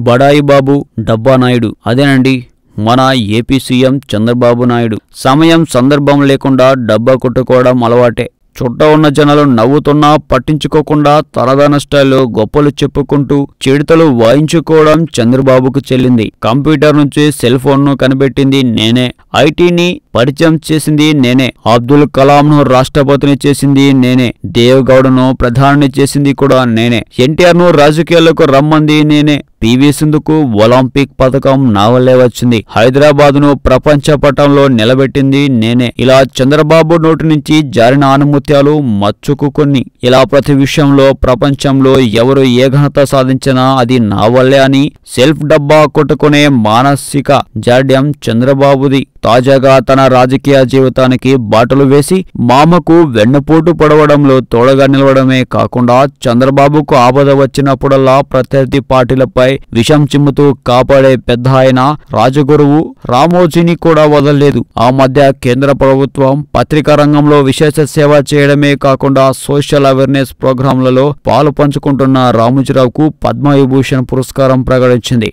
బడాయి బాబు డబ్బా నాయుడు. అదేనండి మన ఏపీ సీఎం చంద్రబాబు నాయుడు. సమయం సందర్భం లేకుండా డబ్బా కొట్టుకోవడం అలవాటే. చుట్ట ఉన్న జనాలు నవ్వుతున్నా పట్టించుకోకుండా తనదన స్టైల్లో గొప్పలు చెప్పుకుంటూ చెడుతలు వాయించుకోవడం చంద్రబాబుకు చెల్లింది. కంప్యూటర్ నుంచి సెల్ ఫోన్ను కనిపెట్టింది నేనే. ఐటీని పరిచయం చేసింది నేనే. అబ్దుల్ కలాంను రాష్ట్రపతిని చేసింది నేనే. దేవగౌడను ప్రధాని చేసింది కూడా నేనే. ఎన్టీఆర్ను రాజకీయాలకు రమ్మంది నేనే. పివి సింధుకు ఒలింపిక్ పథకం నా వల్లే వచ్చింది. హైదరాబాద్ను ప్రపంచ పటంలో నిలబెట్టింది నేనే. ఇలా చంద్రబాబు నోటి నుంచి జారిన అనుమతి ఆనుమత్యాలు మచ్చుకు కొన్ని. ఇలా ప్రతి విషయంలో ప్రపంచంలో ఎవరు ఏ ఘనత సాధించినా అది నా వల్లే అని సెల్ఫ్ డబ్బా కొట్టుకునే మానసిక జాడ్యం చంద్రబాబుది. తాజాగా తన రాజకీయ జీవితానికి బాటలు వేసి మామకు వెన్నుపోటు పడవడంలో తోడగా నిలవడమే కాకుండా చంద్రబాబుకు ఆపద వచ్చినప్పుడల్లా ప్రత్యర్థి పార్టీలపై విషం చిమ్ముతూ కాపాడే పెద్ద ఆయన రాజగురువు రామోజీని కూడా వదలలేదు. ఆ మధ్య కేంద్ర ప్రభుత్వం పత్రికా రంగంలో విశేష సేవ చేయడమే కాకుండా సోషల్ అవేర్నెస్ ప్రోగ్రాంలలో పాలు పంచుకుంటున్న రామోజీరావుకు పద్మవిభూషణ్ పురస్కారం ప్రకటించింది.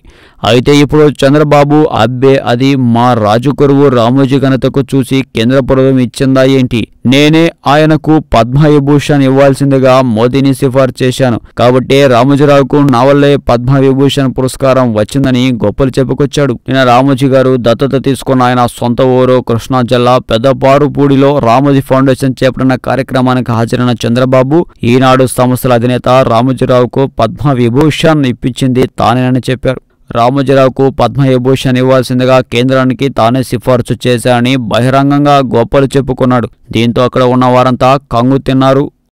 అయితే ఇప్పుడు చంద్రబాబు అబ్బే అది మా రాజు కొరువు రామోజీ ఘనతకు చూసి కేంద్ర ప్రభుత్వం ఇచ్చిందా ఏంటి? నేనే ఆయనకు పద్మవిభూషణ్ ఇవ్వాల్సిందిగా మోదీని సిఫార్సు చేశాను. కాబట్టి రామోజీరావుకు నా వల్లే పద్మవిభూషణ్ పురస్కారం వచ్చిందని గొప్పలు చెప్పుకొచ్చాడు. నిన్న రామోజీ గారు దత్తత తీసుకున్న ఆయన సొంత ఊరు కృష్ణా జిల్లా పెద్దపారుపూడిలో రామోజీ ఫౌండేషన్ చేపట్టిన కార్యక్రమానికి హాజరైన చంద్రబాబు ఈనాడు సంస్థల అధినేత రామోజీరావుకు పద్మవిభూషణ్ ఇప్పించింది తానేనని చెప్పారు. రామోజీరావుకు పద్మవిభూషణ్ ఇవ్వాల్సిందిగా కేంద్రానికి తానే సిఫార్సు చేశానని బహిరంగంగా గోపాలు చెప్పుకున్నాడు. దీంతో అక్కడ ఉన్న వారంతా కంగు తిన్నారు.